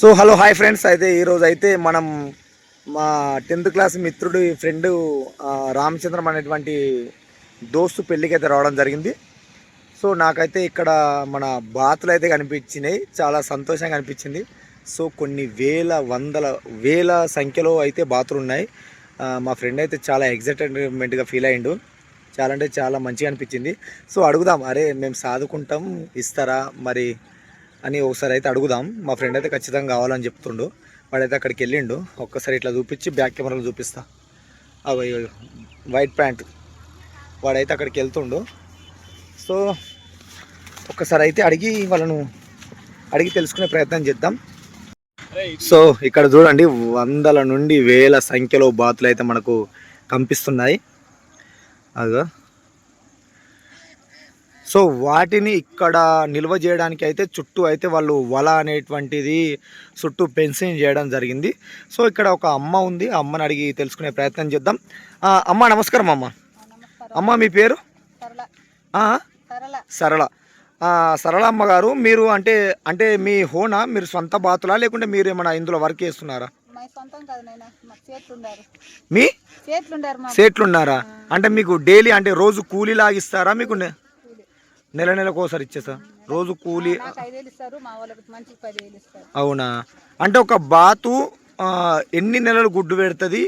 So hello hi friends. అయితే ఈరోజు అయితే మనం మా టెన్త్ క్లాస్ మిత్రుడు ఫ్రెండ్ రామచంద్రం అనేటువంటి దోస్తు పెళ్ళికి అయితే రావడం జరిగింది. సో నాకైతే ఇక్కడ మన బాతులు అయితే కనిపించినాయి. చాలా సంతోషంగా అనిపించింది. సో కొన్ని వేల వందల వేల సంఖ్యలో అయితే బాతులు ఉన్నాయి. మా ఫ్రెండ్ అయితే చాలా ఎగ్జైటెడ్మెంట్గా ఫీల్ అయ్యిండు చాలా అంటే చాలా మంచిగా అనిపించింది. సో అడుగుదాం. అరే మేము సాదుకుంటాం. ఇస్తారా? మరి అని ఒకసారి అయితే అడుగుదాం. మా ఫ్రెండ్ అయితే ఖచ్చితంగా కావాలని చెప్తుండు. వాడైతే అక్కడికి వెళ్ళిండు. ఒక్కసారి ఇట్లా చూపించి బ్యాక్ కెమెరాలో చూపిస్తా. అవి వైట్ ప్యాంట్ వాడైతే అక్కడికి వెళ్తుండు. సో ఒక్కసారి అయితే అడిగి వాళ్ళను అడిగి తెలుసుకునే ప్రయత్నం చేద్దాం. సో ఇక్కడ చూడండి వందల నుండి వేల సంఖ్యలో బాతులు అయితే మనకు కనిపిస్తున్నాయి. అదో సో వాటిని ఇక్కడ నిల్వ చేయడానికి అయితే చుట్టూ అయితే వాళ్ళు వల అనేటువంటిది చుట్టూ ఫెన్సింగ్ చేయడం జరిగింది. సో ఇక్కడ ఒక అమ్మ ఉంది. ఆ అమ్మని అడిగి తెలుసుకునే ప్రయత్నం చేద్దాం. అమ్మ నమస్కారం అమ్మ. అమ్మ మీ పేరు? సరళ. సరళ. సరళ. ఆ, సరళ అమ్మ గారు మీరు అంటే అంటే మీ హోనా? మీరు సొంత బాతులా? లేకుంటే మీరు ఏమైనా ఇందులో వర్క్ చేస్తున్నారా? మా? సేట్లున్నారా అంటే మీకు డైలీ అంటే రోజు కూలీ లాగిస్తారా మీకు. నెల నెలకు ఒకసారి ఇచ్చేసా రోజు కూలీ అవునా? అంటే ఒక బాతు ఎన్ని నెలలు గుడ్డు పెడుతుంది?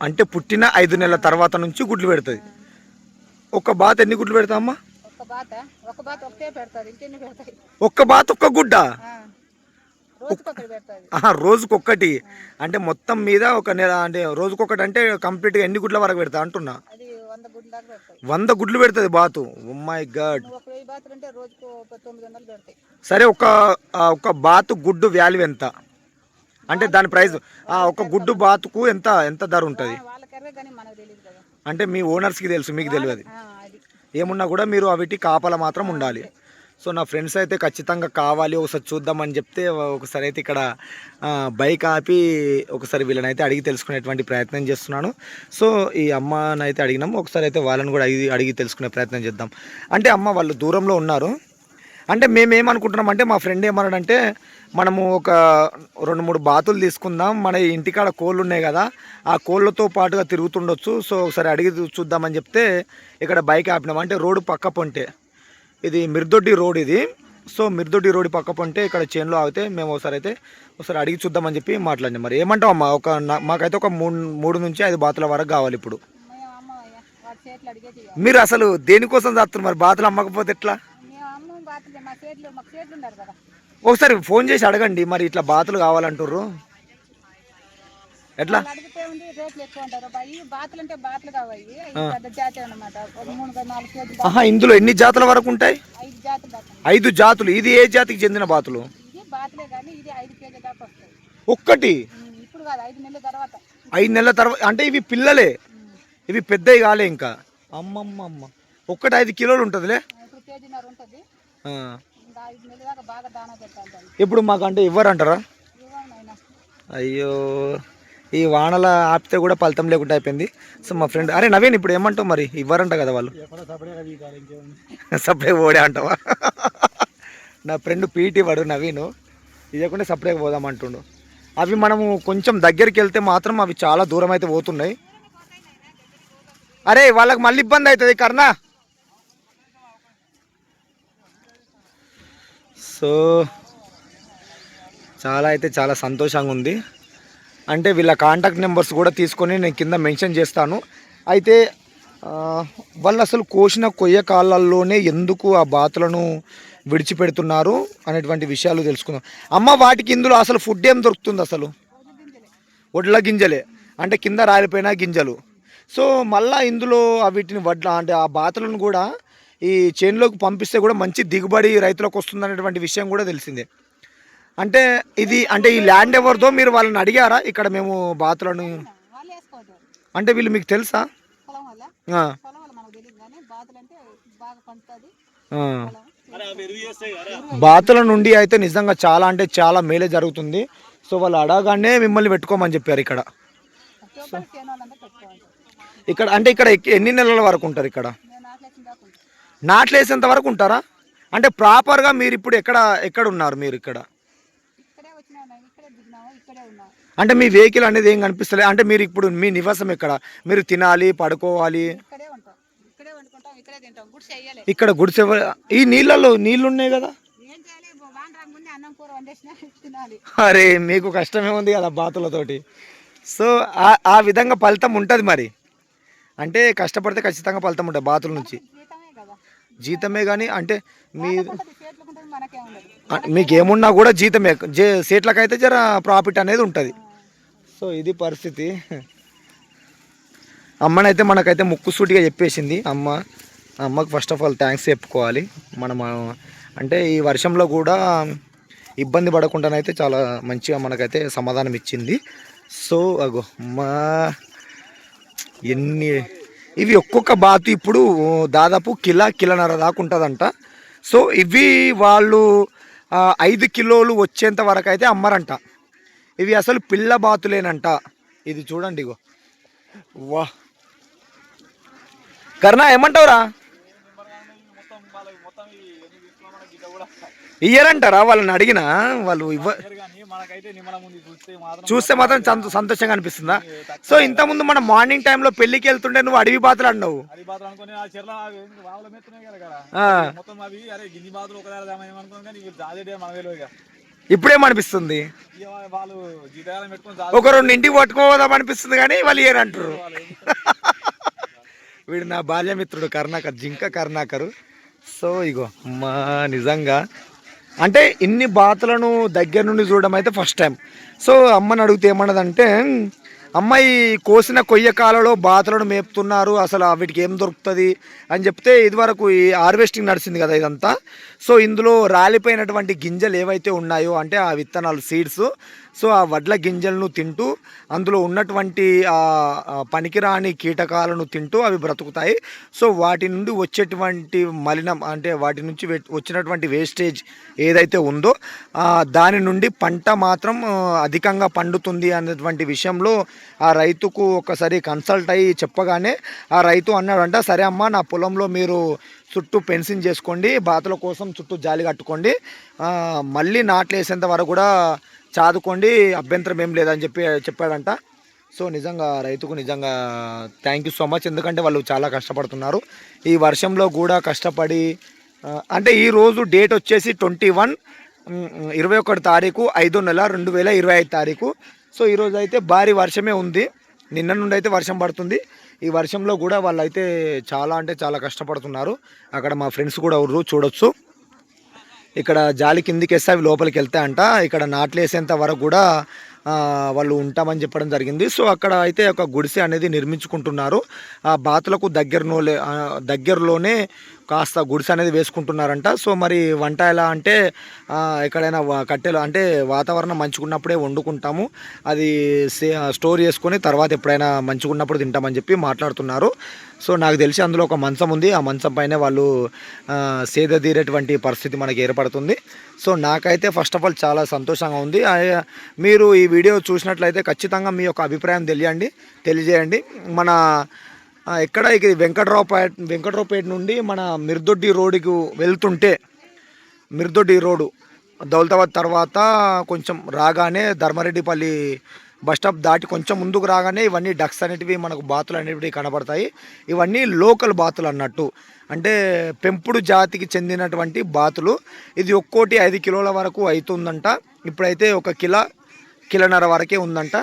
అంటే పుట్టిన ఐదు నెలల తర్వాత నుంచి గుడ్లు పెడుతుంది. ఒక బాత ఎన్ని గుడ్లు ఇంకెన్ని పెడతాయి? ఒక్క బాత ఒక్క గుడ్డ? రోజుకొక్కటి. అంటే మొత్తం మీద ఒక నెల అంటే రోజుకొకటి అంటే కంప్లీట్గా ఎన్ని గుడ్ల వరకు పెడతా అంటున్నా? వంద గుడ్ల పెడుతుంది బాతు. మై గాడ్ సరే ఒక ఒక బాతు గుడ్డు వాల్యూ ఎంత? అంటే దాని ప్రైస్ ఒక గుడ్డు బాతుకు ఎంత ఎంత ధర ఉంటుంది? అంటే మీ ఓనర్స్కి తెలుసు మీకు తెలియదు ఏమున్నా కూడా మీరు అవిటి కాపల మాత్రం ఉండాలి. సో నా ఫ్రెండ్స్ అయితే ఖచ్చితంగా కావాలి ఒకసారి చూద్దామని చెప్తే ఒకసారి అయితే ఇక్కడ బైక్ ఆపి ఒకసారి వీళ్ళని అయితే అడిగి తెలుసుకునేటువంటి ప్రయత్నం చేస్తున్నాను. సో ఈ అమ్మని అయితే అడిగినాము ఒకసారి అయితే వాళ్ళని కూడా అడిగి అడిగి తెలుసుకునే ప్రయత్నం చేద్దాం. అంటే అమ్మ వాళ్ళు దూరంలో ఉన్నారు. అంటే మేమేమనుకుంటున్నాం అంటే మా ఫ్రెండ్ ఏమన్నాడంటే మనము ఒక రెండు మూడు బాతులు తీసుకుందాం మన ఇంటికాడ కోళ్ళు ఉన్నాయి కదా ఆ కోళ్ళతో పాటుగా తిరుగుతుండొచ్చు. సో ఒకసారి అడిగి చూద్దామని చెప్తే ఇక్కడ బైక్ ఆపినాం. అంటే రోడ్డు పక్క పొంటే. ఇది మిర్దొడ్డి రోడ్ ఇది. సో మిర్దొడ్డి రోడ్ పక్క పొంటే ఇక్కడ చేనులో ఆగితే మేము ఒకసారి అయితే ఒకసారి అడిగి చూద్దామని చెప్పి మాట్లాడినాం. మరి ఏమంటావు అమ్మా ఒక మాకైతే ఒక మూడు మూడు నుంచి ఐదు బాతుల వరకు కావాలి ఇప్పుడు. మీరు అసలు దేనికోసం చేస్తున్నారు మరి బాతులు అమ్మకపోతే ఎట్లా? ఒకసారి ఫోన్ చేసి అడగండి మరి ఇట్లా బాతులు కావాలంటుర్రు. ఎట్లా? వాళ్ళు అడిగితే ఉంది రేట్లు ఎక్కువ ఉంటారు బా- ఈ బాతులు అంటే బాతులు కావాలి. ఇవి పెద్ద జాతి అన్నమాట. ఒక మూడు ఒక నాలుగు కేజీలు ఆహా ఇందులో ఎన్ని జాతుల వరకు ఉంటాయి? ఐదు జాతులు దాకా ఉన్నాయి. ఐదు జాతులు. ఇది ఏ జాతికి చెందిన బాతులు? ఇది బాతులే కానీ ఇది ఐదు కేజీల దాకా వస్తాయి. ఒక్కటి? ఉమ్, ఇప్పుడు కాదు ఐదు నెలల తర్వాత. ఐదు నెలల తర్వాత అంటే ఇవి పిల్లలే. ఇవి పెద్దవి కాలే ఇంకా. అమ్మమ్మ అమ్మ ఒక్కటి ఐదు కిలోలు ఉంటుందిలే? ఇప్పుడు కేజీన్నర ఉంటుంది. ఆ. ఇంకా ఐదు నెలల దాకా బాగా దానా పెట్టాలి దాన్ని ఇప్పుడు మాకు అంటే ఇవ్వరంటారా అయ్యో. ఈ వానల ఆపితే కూడా ఫలితం లేకుండా అయిపోయింది. సో మా ఫ్రెండ్ అరే నవీన్ ఇప్పుడు ఏమంటావు మరి? ఇవ్వరంట కదా వాళ్ళు. సప్లై పోడే అంటావా? నా ఫ్రెండ్ పీటీ వాడు నవీన్. ఇవ్వకుండా సప్లై పోదాం అంటుండు. అవి మనము కొంచెం దగ్గరికి వెళ్తే మాత్రం అవి చాలా దూరం అయితే పోతున్నాయి. అరే వాళ్ళకి మళ్ళీ ఇబ్బంది అవుతుంది కర్ణ. సో చాలా అయితే చాలా సంతోషంగా ఉంది. అంటే వీళ్ళ కాంటాక్ట్ నెంబర్స్ కూడా తీసుకొని నేను కింద మెన్షన్ చేస్తాను. అయితే వాళ్ళు అసలు కోసిన కొయ్య కాలాల్లోనే ఎందుకు ఆ బాతులను విడిచిపెడుతున్నారు అనేటువంటి విషయాలు తెలుసుకుందాం. అమ్మ వాటికి ఇందులో అసలు ఫుడ్ ఏం దొరుకుతుంది అసలు? వడ్ల గింజలే. అంటే కింద రాలిపోయిన గింజలు. సో మళ్ళా ఇందులో వీటిని వడ్ల అంటే ఆ బాతులను కూడా ఈ చేనులోకి పంపిస్తే కూడా మంచి దిగుబడి రైతులకు వస్తుంది అనేటువంటి విషయం కూడా తెలిసిందే. అంటే ఇది అంటే ఈ ల్యాండ్ ఎవరిదో మీరు వాళ్ళని అడిగారా? ఇక్కడ మేము బాతులను అంటే వీళ్ళు మీకు తెలుసా? బాతులు అంటే బాగా పండుతుంది. ఆ. పొలం. బాతుల నుండి అయితే నిజంగా చాలా అంటే చాలా మేలే జరుగుతుంది. సో వాళ్ళు అడగానే మిమ్మల్ని పెట్టుకోమని చెప్పారు ఇక్కడ. ఇక్కడ అంటే ఇక్కడ ఎన్ని నెలల వరకు ఉంటారు ఇక్కడ? నేను నాట్లు వేసిన దాకా ఉంటాను నాట్లు వేసేంత వరకు ఉంటారా? అంటే ప్రాపర్గా మీరు ఇప్పుడు ఎక్కడ ఎక్కడ ఉన్నారు మీరు ఇక్కడే? అంటే మీ వెహికల్ అనేది ఏం కనిపిస్తలే అంటే మీరు ఇప్పుడు మీ నివాసం ఎక్కడ? మీరు తినాలి పడుకోవాలి? ఇక్కడే గుడిసె ఈ నీళ్ళల్లో నీళ్ళు ఉన్నాయి కదా అరే మీకు కష్టమే ఉంది కదా బాతులతోటి. సో ఆ విధంగా ఫలితం ఉంటుంది మరి. అంటే కష్టపడితే ఖచ్చితంగా ఫలితం ఉంటుంది బాతుల నుంచి. జీతమే కానీ అంటే మీ ఉంటది చేతులకు ఉంటుంది మనకే ఉండదు. ఆ, మీకు ఏమున్నా కూడా జీతమే. జే సీట్లకైతే జర ప్రాఫిట్ అనేది ఉంటుంది. సో ఇది పరిస్థితి. అమ్మనైతే మనకైతే ముక్కు సూటిగా చెప్పేసింది. అమ్మ అమ్మకు ఫస్ట్ ఆఫ్ ఆల్ థ్యాంక్స్ చెప్పుకోవాలి. మనం అంటే ఈ వర్షంలో కూడా ఇబ్బంది పడకుండానైతే చాలా మంచిగా మనకైతే సమాధానం ఇచ్చింది. సో అగో మా ఎన్ని ఇవి ఒక్కొక్క బాతు ఇప్పుడు దాదాపు కిలా కిలోన్నర దాకా ఉంటుందంట. సో ఇవి వాళ్ళు ఐదు కిలోలు వచ్చేంత వరకు అయితే అమ్మరంట. ఇవి అసలు పిల్ల బాతులేనంట. ఇది చూడండి ఇగో. వా. కర్ణ ఏమంటావురా? ఇయ్యరంటారా? వాళ్ళని అడిగినా వాళ్ళు ఇవ్వ చూస్తే మాత్రం సంతోషంగా అనిపిస్తుందా? సో ఇంతకుముందు మనం మార్నింగ్ టైంలో పెళ్ళికి వెళ్తుంటే నువ్వు అడవి బాతులు అన్నావు ఇప్పుడేమనిపిస్తుంది? ఒక రెండు ఇంటికి పట్టుకోదాం అనిపిస్తుంది కానీ వాళ్ళు ఏనంటారు వీడు నా బాల్యమిత్రుడు కరుణాకర్ జింక కరుణాకరు. సో ఇగో మా నిజంగా. అంటే ఇన్ని బాతులను దగ్గర నుండి చూడడం అయితే ఫస్ట్ టైం సో అమ్మని అడిగితే ఏమన్నదంటే అమ్మాయి కోసిన కొయ్య కాలలో బాతులను మేపుతున్నారు అసలు వీటికి ఏం దొరుకుతుంది అని చెప్తే ఇదివరకు ఈ హార్వెస్టింగ్ నడిచింది కదా ఇదంతా. సో ఇందులో రాలిపోయినటువంటి గింజలు ఏవైతే ఉన్నాయో అంటే ఆ విత్తనాలు సీడ్స్ సో ఆ వడ్ల గింజలను తింటూ అందులో ఉన్నటువంటి పనికిరాని కీటకాలను తింటూ అవి బ్రతుకుతాయి. సో వాటి నుండి వచ్చేటువంటి మలినం అంటే వాటి నుంచి వచ్చినటువంటి వేస్టేజ్ ఏదైతే ఉందో దాని నుండి పంట మాత్రం అధికంగా పండుతుంది అనేటువంటి విషయంలో ఆ రైతుకు ఒకసారి కన్సల్ట్ అయ్యి చెప్పగానే ఆ రైతు అన్నాడంట సరే అమ్మా నా పొలంలో మీరు చుట్టూ పెన్సింగ్ చేసుకోండి బాతుల కోసం చుట్టూ జాలి కట్టుకోండి. మళ్ళీ నాట్లు వేసేంత వరకు కూడా చాదుకోండి అభ్యంతరం ఏం లేదని చెప్పి చెప్పాడంట. సో నిజంగా రైతుకు నిజంగా థ్యాంక్ యూ సో మచ్ ఎందుకంటే వాళ్ళు చాలా కష్టపడుతున్నారు. ఈ వర్షంలో కూడా కష్టపడి అంటే ఈరోజు డేట్ వచ్చేసి ట్వంటీ వన్ ఇరవై ఒకటి తారీఖు ఐదో నెల రెండు వేల ఇరవై ఐదు తారీఖు. సో ఈరోజు అయితే భారీ వర్షమే ఉంది. నిన్న నుండి అయితే వర్షం పడుతుంది. ఈ వర్షంలో కూడా వాళ్ళు అయితే చాలా అంటే చాలా కష్టపడుతున్నారు. అక్కడ మా ఫ్రెండ్స్ కూడా ఉర్రు చూడొచ్చు. ఇక్కడ జాలి కిందికి వేస్తే అవి లోపలికి వెళ్తాయంట ఇక్కడ నాట్లు వేసేంత వరకు కూడా వాళ్ళు ఉంటామని చెప్పడం జరిగింది. సో అక్కడ అయితే ఒక గుడిసె అనేది నిర్మించుకుంటున్నారు. ఆ బాతులకు దగ్గరలోనే దగ్గరలోనే కాస్త గుడిసె అనేది వేసుకుంటున్నారంట. సో మరి వంట ఎలా అంటే ఎక్కడైనా కట్టెలు అంటే వాతావరణం మంచుకున్నప్పుడే వండుకుంటాము. అది సే స్టోర్ చేసుకొని తర్వాత ఎప్పుడైనా మంచుకున్నప్పుడు తింటామని చెప్పి మాట్లాడుతున్నారు. సో నాకు తెలిసి అందులో ఒక మంచం ఉంది. ఆ మంచం పైన వాళ్ళు సేద తీరేటువంటి పరిస్థితి మనకి ఏర్పడుతుంది. సో నాకైతే ఫస్ట్ ఆఫ్ ఆల్ చాలా సంతోషంగా ఉంది. మీరు ఈ వీడియో చూసినట్లయితే ఖచ్చితంగా మీ యొక్క అభిప్రాయం తెలియండి తెలియజేయండి. మన ఎక్కడ ఇది వెంకట్రావుపేట వెంకట్రావుపేట నుండి మన మిర్దొడ్డి రోడ్డుకు వెళ్తుంటే మిర్దొడ్డి రోడ్డు దౌలతాబాద్ తర్వాత కొంచెం రాగానే ధర్మారెడ్డిపల్లి బస్ స్టాప్ దాటి కొంచెం ముందుకు రాగానే ఇవన్నీ డక్స్ అనేటివి మనకు బాతులు అనేటివి కనబడతాయి. ఇవన్నీ లోకల్ బాతులు అన్నట్టు. అంటే పెంపుడు జాతికి చెందినటువంటి బాతులు. ఇది ఒక్కోటి ఐదు కిలోల వరకు అవుతుందంట ఇప్పుడైతే ఒక కిలో కిలోన్నర వరకే ఉందంట.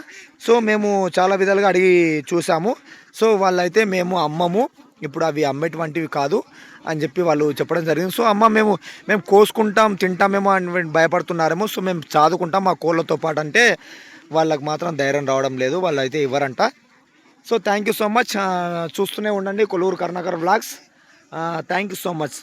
సో మేము చాలా విధాలుగా అడిగి చూసాము. సో వాళ్ళైతే మేము అమ్మము. ఇప్పుడు అవి అమ్మేటువంటివి కాదు అని చెప్పి వాళ్ళు చెప్పడం జరిగింది. సో అమ్మ మేము మేము కోసుకుంటాం తింటామేమో అని భయపడుతున్నారేమో. సో మేము చాదుకుంటాం మా కోళ్ళతో పాటు. అంటే వాళ్ళకి మాత్రం ధైర్యం రావడం లేదు వాళ్ళు అయితే ఇవ్వరంట so thank you so much చూస్తూనే ఉండండి Koluru Karnakar blogs thank you so much